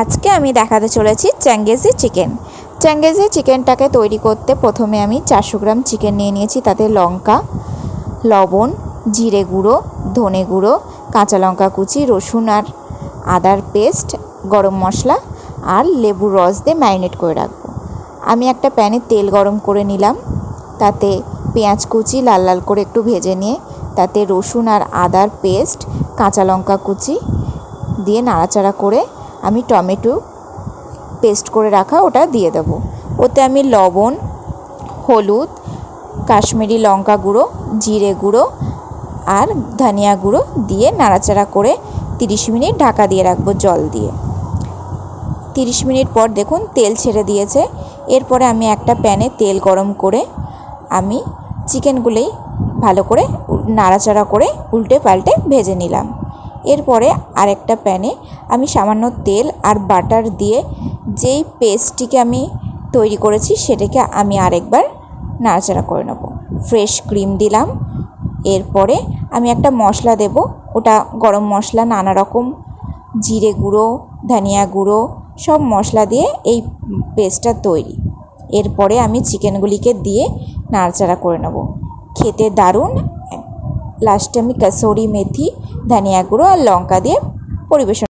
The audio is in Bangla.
আজকে আমি দেখাতে চলেছি চ্যাঙ্গেজি চিকেন। চ্যাঙ্গেজি চিকেনটাকে তৈরি করতে প্রথমে আমি চারশো গ্রাম চিকেন নিয়ে নিয়েছি, তাতে লঙ্কা, লবণ, জিরে গুঁড়ো, ধনে গুঁড়ো, কাঁচা লঙ্কা কুচি, রসুন আর আদার পেস্ট, গরম মশলা আর লেবুর রস দিয়ে ম্যারিনেট করে রাখব। আমি একটা প্যানে তেল গরম করে নিলাম, তাতে পেঁয়াজ কুচি লাল লাল করে একটু ভেজে নিয়ে, তাতে রসুন আর আদার পেস্ট, কাঁচা লঙ্কা কুচি দিয়ে নাড়াচাড়া করে আমি টমেটো পেস্ট করে রাখা ওটা দিয়ে দেবো। ওতে আমি লবণ, হলুদ, কাশ্মীরি লঙ্কা গুঁড়ো, জিরে গুঁড়ো আর ধনিয়া গুঁড়ো দিয়ে নাড়াচাড়া করে তিরিশ মিনিট ঢাকা দিয়ে রাখব জল দিয়ে। তিরিশ মিনিট পর দেখুন তেল ছেড়ে দিয়েছে। এরপরে আমি একটা প্যানে তেল গরম করে আমি চিকেনগুলোই ভালো করে নাড়াচাড়া করে উল্টে পাল্টে ভেজে নিলাম। এরপরে আরেকটা প্যানে আমি সামান্য তেল আর বাটার দিয়ে যেই পেস্টটিকে আমি তৈরি করেছি সেটাকে আমি আরেকবার নাড়াচাড়া করে নেব। ফ্রেশ ক্রিম দিলাম। এরপরে আমি একটা মশলা দেব। ওটা গরম মশলা, নানা রকম জিরে গুঁড়ো, ধনিয়া গুঁড়ো, সব মশলা দিয়ে এই পেস্টটা তৈরি। এরপরে আমি চিকেনগুলিকে দিয়ে নাড়াচাড়া করে নেব। খেতে দারুণ। লাস্টে আমি কাসৌরি মেথি ধনিয়া গুঁড়ো আর লঙ্কা দিয়ে পরিবেশন